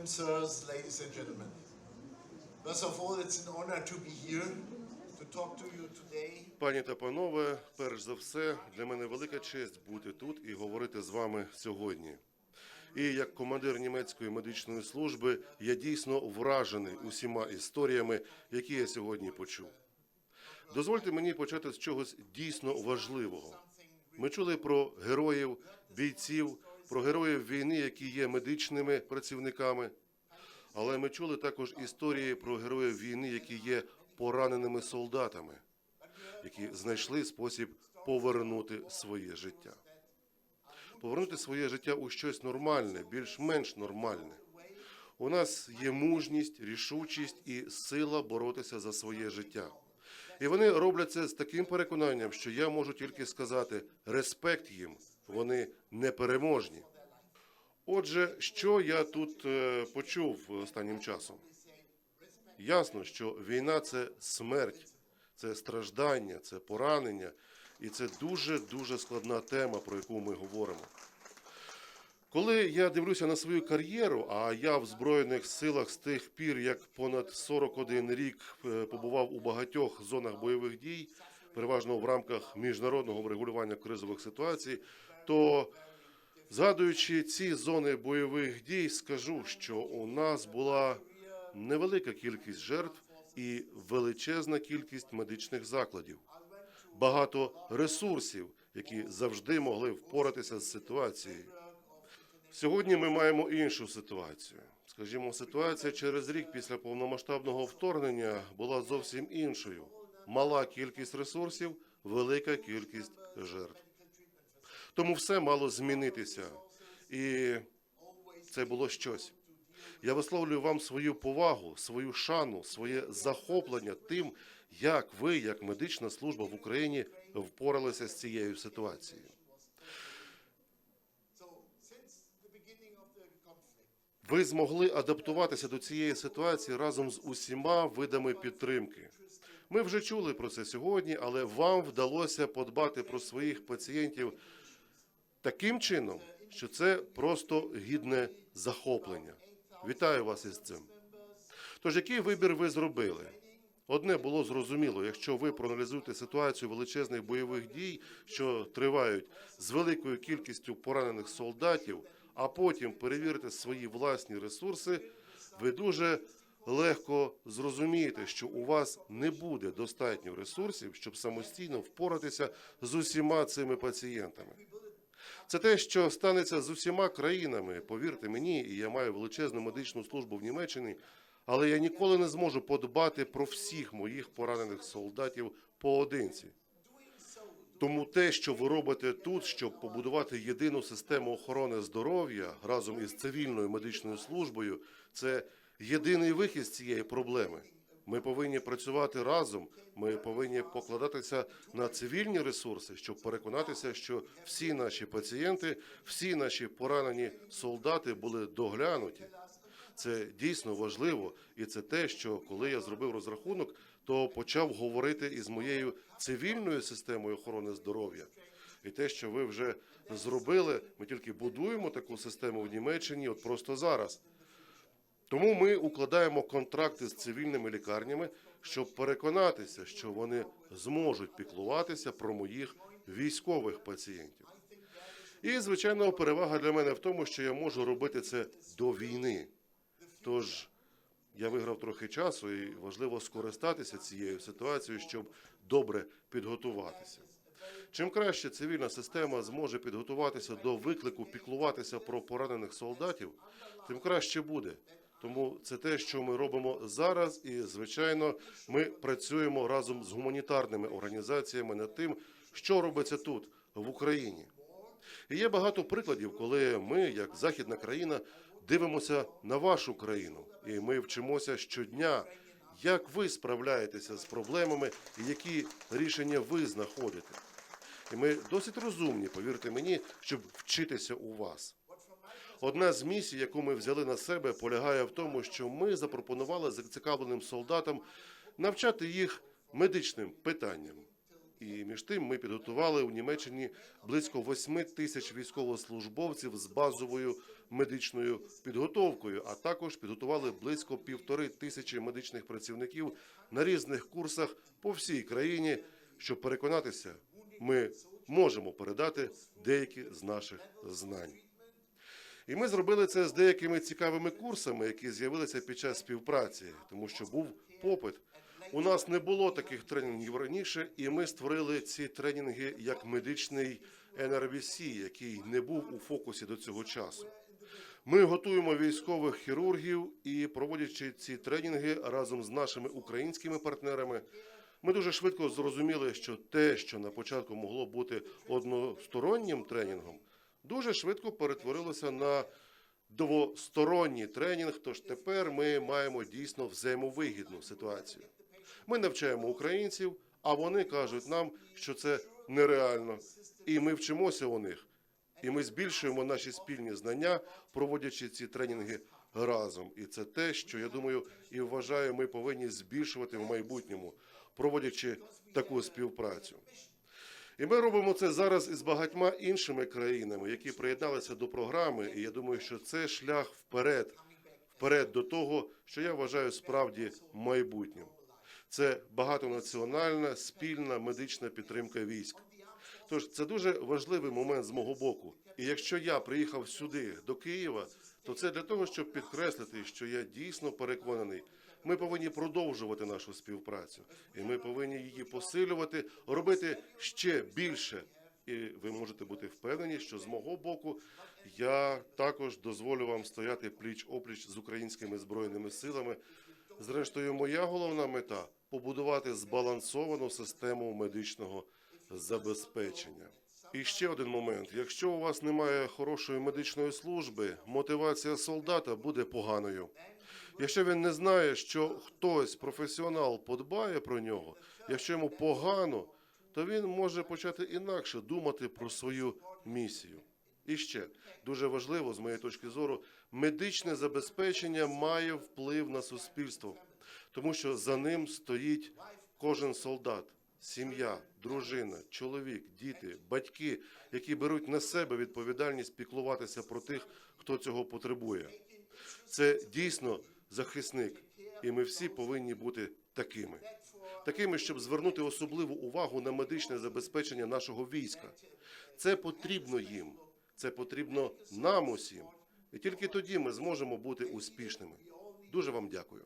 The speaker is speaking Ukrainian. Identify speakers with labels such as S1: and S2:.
S1: gentlemen, sirs, ladies and gentlemen. First of all, it's an honor to be here.
S2: Пані та панове, перш за все, для мене велика честь бути тут і говорити з вами сьогодні. І як командир німецької медичної служби я дійсно вражений усіма історіями, які я сьогодні почув. Дозвольте мені почати з чогось дійсно важливого. Ми чули про героїв, бійців, про героїв війни, які є медичними працівниками. Але ми чули також історії про героїв війни, які є пораненими солдатами, які знайшли спосіб повернути своє життя. Повернути своє життя у щось нормальне, більш-менш нормальне. У нас є мужність, рішучість і сила боротися за своє життя. І вони роблять це з таким переконанням, що я можу тільки сказати респект їм, вони непереможні. Отже, що я тут е, почув останнім часом? Ясно, що війна це смерть, це страждання, це поранення, і це дуже дуже складна тема, про яку ми говоримо. Коли я дивлюся на свою кар'єру, а я в Збройних силах з тих пір, як понад 41 рік е, побував у багатьох зонах бойових дій, переважно в рамках міжнародного врегулювання кризових ситуацій, то згадуючи ці зони бойових дій, скажу, що у нас була невелика кількість жертв і величезна кількість медичних закладів, багато ресурсів, які завжди могли впоратися з ситуацією. Сьогодні ми маємо іншу ситуацію. Скажімо, ситуація через рік після повномасштабного вторгнення була зовсім іншою. Мала кількість ресурсів, велика кількість жертв. Тому все мало змінитися, і це було щось. Я висловлюю вам свою повагу, свою шану, своє захоплення тим, як ви, як медична служба в Україні, впоралися з цією ситуацією. Ви змогли адаптуватися до цієї ситуації разом з усіма видами підтримки. Ми вже чули про це сьогодні, але вам вдалося подбати про своїх пацієнтів таким чином, що це просто гідне захоплення. Вітаю вас із цим. Тож, який вибір ви зробили? Одне було зрозуміло, якщо ви проаналізуєте ситуацію величезних бойових дій, що тривають з великою кількістю поранених солдатів, а потім перевірите свої власні ресурси, ви дуже легко зрозумієте, що у вас не буде достатньо ресурсів, щоб самостійно впоратися з усіма цими пацієнтами. Це те, що станеться з усіма країнами. Повірте мені, і я маю величезну медичну службу в Німеччині, але я ніколи не зможу подбати про всіх моїх поранених солдатів поодинці. Тому те, що ви робите тут, щоб побудувати єдину систему охорони здоров'я разом із цивільною медичною службою, це єдиний вихід з цієї проблеми. Ми повинні працювати разом. Ми повинні покладатися на цивільні ресурси, щоб переконатися, що всі наші пацієнти, всі наші поранені солдати були доглянуті. Це дійсно важливо, і це те, що коли я зробив розрахунок, то почав говорити із моєю цивільною системою охорони здоров'я. І те, що ви вже зробили, ми тільки будуємо таку систему в Німеччині, от просто зараз. Тому ми укладаємо контракти з цивільними лікарнями, щоб переконатися, що вони зможуть піклуватися про моїх військових пацієнтів. І, звичайно, перевага для мене в тому, що я можу робити це до війни. Тож я виграв трохи часу, і важливо скористатися цією ситуацією, щоб добре підготуватися. Чим краще цивільна система зможе підготуватися до виклику піклуватися про поранених солдатів, тим краще буде. Тому це те, що ми робимо зараз, і звичайно, ми працюємо разом з гуманітарними організаціями над тим, що робиться тут, в Україні. І є багато прикладів, коли ми, як західна країна, дивимося на вашу країну, і ми вчимося щодня, як ви справляєтеся з проблемами і які рішення ви знаходите. І ми досить розумні, повірте мені, щоб вчитися у вас. Одна з місій, яку ми взяли на себе, полягає в тому, що ми запропонували зацікавленим солдатам навчати їх медичним питанням. І між тим ми підготували у Німеччині близько 8 тисяч військовослужбовців з базовою медичною підготовкою, а також підготували близько півтори тисячі медичних працівників на різних курсах по всій країні, щоб переконатися, ми можемо передати деякі з наших знань. І ми зробили це з деякими цікавими курсами, які з'явилися під час співпраці, тому що був попит. У нас не було таких тренінгів раніше, і ми створили ці тренінги як медичний NRBC, який не був у фокусі до цього часу. Ми готуємо військових хірургів і проводячи ці тренінги разом з нашими українськими партнерами. Ми дуже швидко зрозуміли, що те, що на початку могло бути одностороннім тренінгом, дуже швидко перетворилося на двосторонній тренінг. Тож тепер ми маємо дійсно взаємовигідну ситуацію. Ми навчаємо українців, а вони кажуть нам, що це нереально, і ми вчимося у них. І ми збільшуємо наші спільні знання, проводячи ці тренінги разом. І це те, що я думаю і вважаю, ми повинні збільшувати в майбутньому, проводячи таку співпрацю. І ми робимо це зараз із багатьма іншими країнами, які приєдналися до програми. І я думаю, що це шлях вперед, вперед до того, що я вважаю справді майбутнім. Це багатонаціональна спільна медична підтримка військ. Тож це дуже важливий момент з мого боку. І якщо я приїхав сюди до Києва, то це для того, щоб підкреслити, що я дійсно переконаний. Ми повинні продовжувати нашу співпрацю, і ми повинні її посилювати, робити ще більше. І ви можете бути впевнені, що з мого боку я також дозволю вам стояти пліч опліч з українськими збройними силами. Зрештою, моя головна мета побудувати збалансовану систему медичного забезпечення. І ще один момент: якщо у вас немає хорошої медичної служби, мотивація солдата буде поганою. Якщо він не знає, що хтось професіонал подбає про нього, якщо йому погано, то він може почати інакше думати про свою місію. І ще дуже важливо, з моєї точки зору, медичне забезпечення має вплив на суспільство, тому що за ним стоїть кожен солдат, сім'я, дружина, чоловік, діти, батьки, які беруть на себе відповідальність піклуватися про тих, хто цього потребує. Це дійсно захисник, і ми всі повинні бути такими. Такими, щоб звернути особливу увагу на медичне забезпечення нашого війська. Це потрібно їм, це потрібно нам усім. І тільки тоді ми зможемо бути успішними. Дуже вам дякую.